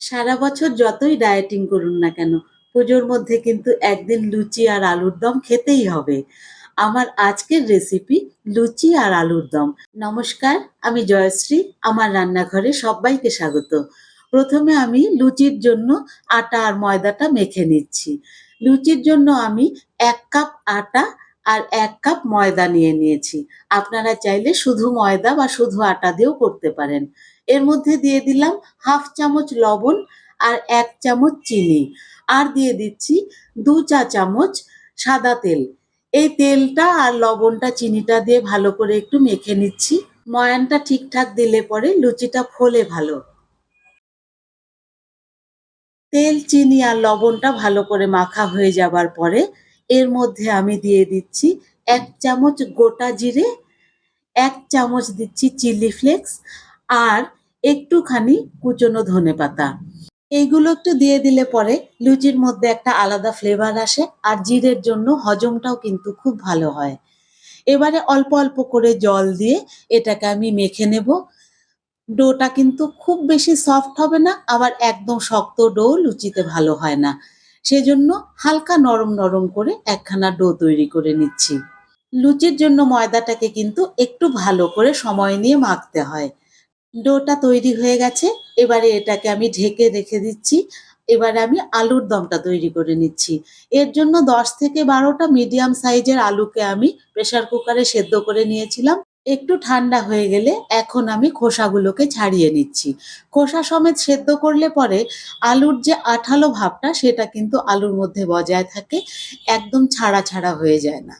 সারা বছর যতই ডায়েটিং করুন না কেন, পুজোর মধ্যে কিন্তু একদিন লুচি আর আলুর দম খেতেই হবে। আমার আজকের রেসিপি লুচি আর আলুর দম। নমস্কার, আমি জয়শ্রী। আমার রান্নাঘরে সব্বাইকে স্বাগত। প্রথমে আমি লুচির জন্য আটা আর ময়দাটা মেখে নিচ্ছি। লুচির জন্য আমি এক কাপ আটা আর এক কাপ ময়দা নিয়ে নিয়েছি। আপনারা চাইলে শুধু ময়দা বা শুধু আটা দিয়েও করতে পারেন। এর মধ্যে দিয়ে দিলাম হাফ চামচ লবণ আর এক চামচ চিনি। আর দিয়ে দিচ্ছি দু চা চামচ সাদা তেল। এই তেলটা আর লবণটা চিনিটা দিয়ে ভালো করে একটু মেখে নিচ্ছি। ময়ানটা ঠিকঠাক দিলে পরে লুচিটা ফোলে ভালো। তেল, চিনি আর লবণটা ভালো করে মাখা হয়ে যাবার পরে এর মধ্যে আমি দিয়ে দিচ্ছি এক চামচ গোটা জিরে, এক চামচ দিচ্ছি চিলি ফ্লেক্স আর একটুখানি কুচনো ধনেপাতা। এইগুলো একটু দিয়ে দিলে পরে লুচির মধ্যে একটা আলাদা ফ্লেভার আসে আর জিরের জন্য হজমটাও কিন্তু খুব ভালো হয়। এবারে অল্প অল্প করে জল দিয়ে এটাকে আমি মেখে নেব। ডোটা কিন্তু খুব বেশি সফট হবে না, আবার একদম শক্ত ডো লুচিতে ভালো হয় না। সেজন্য হালকা নরম নরম করে একখানা ডো তৈরি করে নিচ্ছি। লুচির জন্য ময়দাটাকে কিন্তু একটু ভালো করে সময় নিয়ে মাখতে হয়। ডোটা তৈরি হয়ে গেছে এবারে এটাকে আমি ঢেকে রেখে দিচ্ছি। এবারে আমি আলুর দমটা তৈরি করে নিচ্ছি। এর জন্য ১০ থেকে বারোটা মিডিয়াম সাইজের আলুকে আমি প্রেসার কুকারে সেদ্ধ করে নিয়েছিলাম। একটু ঠান্ডা হয়ে গেলে এখন আমি খোসাগুলোকে ছাড়িয়ে নিচ্ছি। খোসা সমেত সেদ্ধ করলে পরে আলুর যে আঠালো ভাবটা সেটা কিন্তু আলুর মধ্যে বজায় থাকে। একদম ছাড়া, ছাড়া হয়ে যায় না।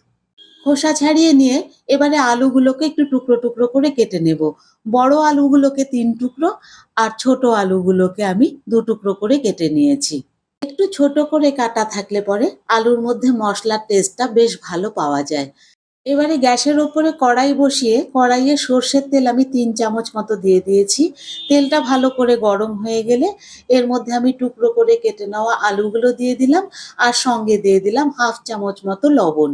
খোসা ছাড়িয়ে নিয়ে এবারে আলুগুলোকে একটু টুকরো, টুকরো করে কেটে নেব। বড় আলুগুলোকে তিন টুকরো আর ছোট আলুগুলোকে আমি দু টুকরো করে কেটে নিয়েছি। একটু ছোট করে কাটা থাকলে পরে আলুর মধ্যে মশলার টেস্টটা বেশ ভালো পাওয়া যায়। এবারে গ্যাসের ওপরে কড়াই বসিয়ে কড়াইয়ে সর্ষের তেল আমি তিন চামচ মতো দিয়ে দিয়েছি। তেলটা ভালো করে গরম হয়ে গেলে এর মধ্যে আমি টুকরো করে কেটে নেওয়া আলুগুলো দিয়ে দিলাম আর সঙ্গে দিয়ে দিলাম হাফ চামচ মতো লবণ।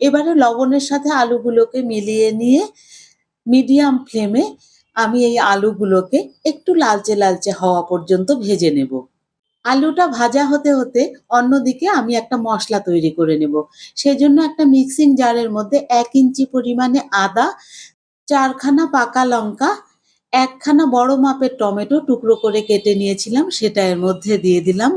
এবারে লবণের সাথে আলুগুলোকে মিলিয়ে নিয়ে মিডিয়াম ফ্লেমে আমি এই আলুগুলোকে একটু লালচে, লালচে হওয়া পর্যন্ত ভেজে নেব। আলুটা ভাজা হতে, হতে অন্যদিকে আমি একটা মশলা তৈরি করে নেব। সেজন্য একটা মিক্সিং জারের মধ্যে এক ইঞ্চি পরিমাণে আদা, চারখানা পাকা লঙ্কা, ১ খানা বড় মাপের টমেটো টুকরো করে কেটে নিয়েছিলাম সেটা এর মধ্যে দিয়ে দিলাম।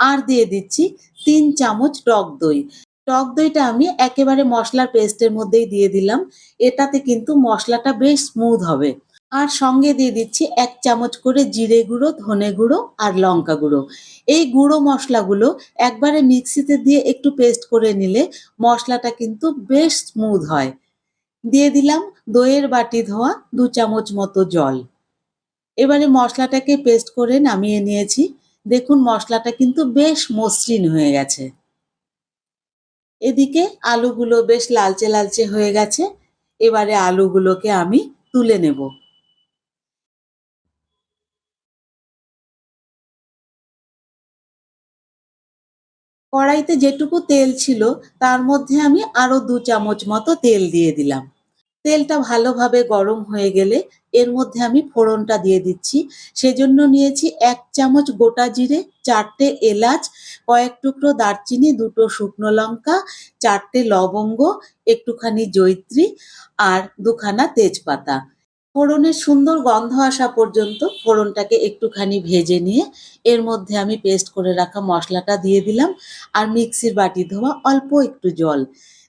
আর দিয়ে দিচ্ছি তিন চামচ টক দই। টক দইটা আমি একেবারে মশলার পেস্টের মধ্যেই দিয়ে দিলাম। এটাতে কিন্তু মশলাটা বেশ স্মুথ হবে। আর সঙ্গে দিয়ে দিচ্ছি এক চামচ করে জিরে গুঁড়ো, ধনে গুঁড়ো আর লঙ্কা গুঁড়ো। এই গুঁড়ো মশলাগুলো একবারে মিক্সিতে দিয়ে একটু পেস্ট করে নিলে মশলাটা কিন্তু বেশ স্মুথ হয়। দিয়ে দিলাম দইয়ের বাটি ধোয়া দু চামচ মতো জল। এবারে মশলাটাকে পেস্ট করে নামিয়ে নিয়েছি। দেখুন মশলাটা কিন্তু বেশ মসৃণ হয়ে গেছে। এদিকে আলুগুলো বেশ লালচে, লালচে হয়ে গেছে। এবারে আলুগুলোকে আমি তুলে নেব। কড়াইতে যেটুকু তেল ছিল তার মধ্যে আমি আরও দু চামচ মতো তেল দিয়ে দিলাম। তেলটা ভালোভাবে গরম হয়ে গেলে এর মধ্যে আমি ফোড়নটা দিয়ে দিচ্ছি। সেজন্য নিয়েছি এক চামচ গোটা জিরে, চারটে এলাচ, কয়েক টুকরো দারচিনি, দুটো শুকনো লঙ্কা, চারটে লবঙ্গ, একটুখানি জয়িত্রী আর দুখানা তেজপাতা। ফোড়নের সুন্দর গন্ধ আসা পর্যন্ত ফোড়নটাকে একটুখানি ভেজে নিয়ে এর মধ্যে আমি পেস্ট করে রাখা মশলাটা দিয়ে দিলাম আর মিক্সির বাটি ধোয়া অল্প একটু জল।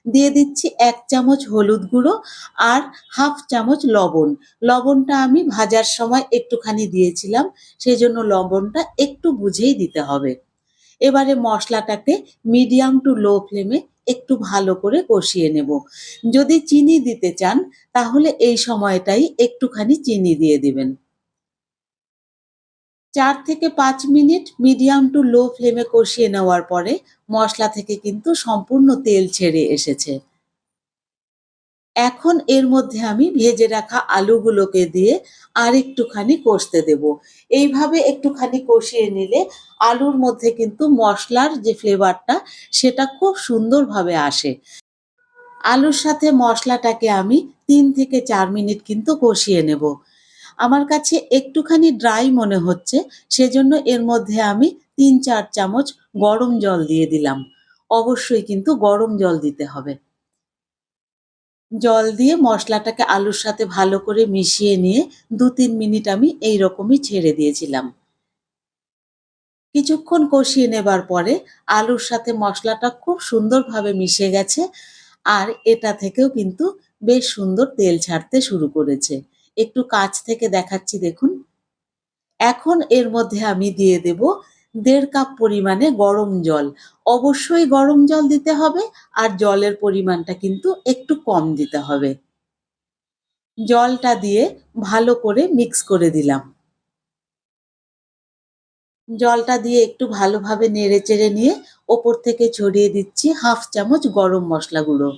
দিয়ে দিচ্ছি এক চামচ হলুদ গুঁড়ো আর হাফ চামচ লবণ। লবণটা আমি ভাজার সময় একটুখানি দিয়েছিলাম সেই জন্য লবণটা একটু বুঝেই দিতে হবে। এবারে মশলাটাকে মিডিয়াম টু লো ফ্লেমে একটু ভালো করে কষিয়ে নেব। যদি চিনি দিতে চান, তাহলে এই সময়টাই একটুখানি চিনি দিয়ে দিবেন। চার থেকে পাঁচ মিনিট মিডিয়াম টু লো ফ্লেমে কষিয়ে নেওয়ার পরে মশলা থেকে কিন্তু সম্পূর্ণ তেল ছেড়ে এসেছে। এখন এর মধ্যে আমি ভেজে রাখা আলুগুলোকে দিয়ে আরেকটুখানি কষতে দেব। এইভাবে একটুখানি কষিয়ে নিলে আলুর মধ্যে কিন্তু মশলার যে ফ্লেভারটা, সেটা খুব সুন্দরভাবে আসে। আলুর সাথে মশলাটাকে আমি তিন থেকে চার মিনিট কিন্তু কষিয়ে নেব। আমার কাছে একটুখানি ড্রাই মনে হচ্ছে, সেজন্য এর মধ্যে আমি তিন চার চামচ গরম জল দিয়ে দিলাম অবশ্যই কিন্তু গরম জল দিতে হবে জল দিয়ে মশলাটাকে আলুর সাথে ভালো করে মিশিয়ে নিয়ে দু তিন মিনিট আমি এই রকমই ছেড়ে দিয়েছিলাম। কিছুক্ষণ কষিয়ে নেবার পরে আলুর সাথে মশলাটা খুব সুন্দরভাবে মিশে গেছে আর এটা থেকেও কিন্তু বেশ সুন্দর তেল ছাড়তে শুরু করেছে। একটু কাছ থেকে দেখাচ্ছি দেখুন। এখন এর মধ্যে আমি দিয়ে দেব দেড় কাপ পরিমাণে গরম জল। অবশ্যই গরম জল দিতে হবে আর জলের পরিমাণটা কিন্তু একটু কম দিতে হবে। জলটা দিয়ে ভালো করে মিক্স করে দিলাম। জলটা দিয়ে একটু ভালোভাবে নেড়ে চেড়ে নিয়ে ওপর থেকে ছড়িয়ে দিচ্ছি হাফ চামচ গরম মশলা গুঁড়ো।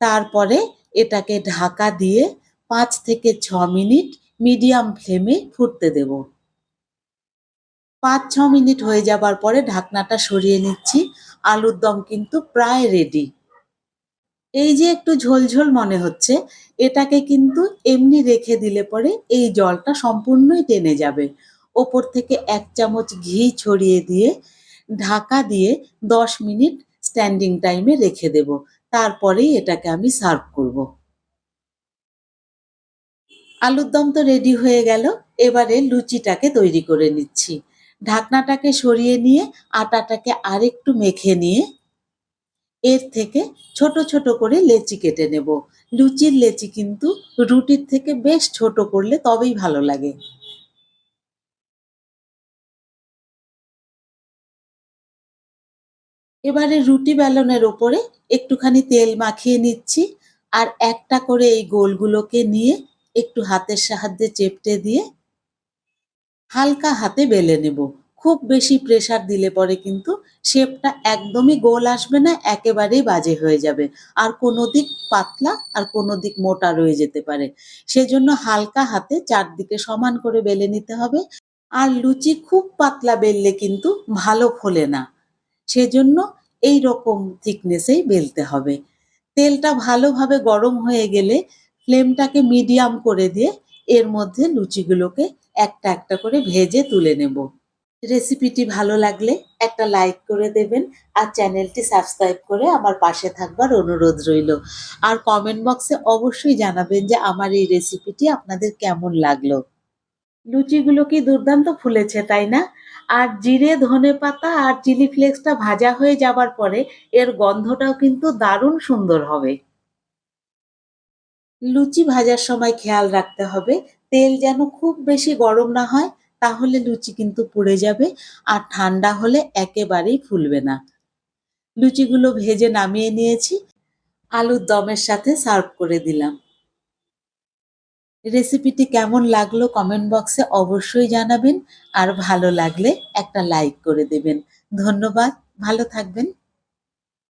তারপরে এটাকে ঢাকা দিয়ে পাঁচ থেকে ছ মিনিট মিডিয়াম ফ্লেমে ফুটতে দেব। পাঁচ ছ মিনিট হয়ে যাবার পরে ঢাকনাটা সরিয়ে নিচ্ছি। আলুর দম কিন্তু প্রায় রেডি এই যে একটু ঝোলঝোল মনে হচ্ছে, এটাকে কিন্তু এমনি রেখে দিলে পরে এই জলটা সম্পূর্ণই টেনে যাবে। ওপর থেকে এক চামচ ঘি ছড়িয়ে দিয়ে, ঢাকা দিয়ে দশ মিনিট স্ট্যান্ডিং টাইমে রেখে দেব। তারপরেই এটাকে আমি সার্ভ করব। আলুর দম তো রেডি হয়ে গেল, এবারে লুচিটাকে তৈরি করে নিচ্ছি। ঢাকনাটাকে সরিয়ে নিয়ে, আটাটাকে আরেকটু মেখে নিয়ে, এর থেকে ছোট ছোট করে লেচি কেটে নেব। লুচির লেচি কিন্তু রুটির থেকে বেশ ছোট করলে তবেই ভালো লাগে। এবারে রুটি বেলনের ওপরে একটুখানি তেল মাখিয়ে নিচ্ছি, আর একটা করে এই গোলগুলোকে নিয়ে একটু হাতের সাহায্যে চেপটে দিয়ে হালকা হাতে বেলে নেব। খুব বেশি প্রেসার দিলে পরে কিন্তু শেপটা একদমই গোল আসবে না, একেবারেই বাজে হয়ে যাবে। আর কোনো দিক পাতলা আর কোনো দিক মোটা রয়ে যেতে পারে। সেজন্য হালকা হাতে চারদিকে সমান করে বেলে নিতে হবে। আর লুচি খুব পাতলা বেললে কিন্তু ভালো ফোলে না। সেজন্য এই রকম থিকনেসেই বেলতে হবে। তেলটা ভালোভাবে গরম হয়ে গেলে ফ্লেমটাকে মিডিয়াম করে দিয়ে এর মধ্যে লুচিগুলোকে একটা একটা করে ভেজে তুলে নেব। রেসিপিটি ভালো লাগলে একটা লাইক করে দেবেন আর চ্যানেলটি সাবস্ক্রাইব করে আমার পাশে থাকবার অনুরোধ রইল। আর কমেন্ট বক্সে অবশ্যই জানাবেন যে আমার এই রেসিপিটি আপনাদের কেমন লাগল। লুচিগুলো কি দুর্দান্ত ফুলেছে, তাই না? আর জিরে, ধনে পাতা আর চিলি ফ্লেক্সটা ভাজা হয়ে যাবার পরে এর গন্ধটাও কিন্তু দারুণ সুন্দর হবে। লুচি ভাজার সময় খেয়াল রাখতে হবে। তেল যেন খুব বেশি গরম না হয়, তাহলে লুচি কিন্তু পুড়ে যাবে আর ঠান্ডা হলে একেবারেই ফুলবে না। লুচিগুলো ভেজে নামিয়ে নিয়েছি, আলুর দমের সাথে সার্ভ করে দিলাম। রেসিপিটি কেমন লাগল কমেন্ট বক্সে অবশ্যই জানাবেন আর ভালো লাগলে একটা লাইক করে দেবেন। ধন্যবাদ, ভালো থাকবেন।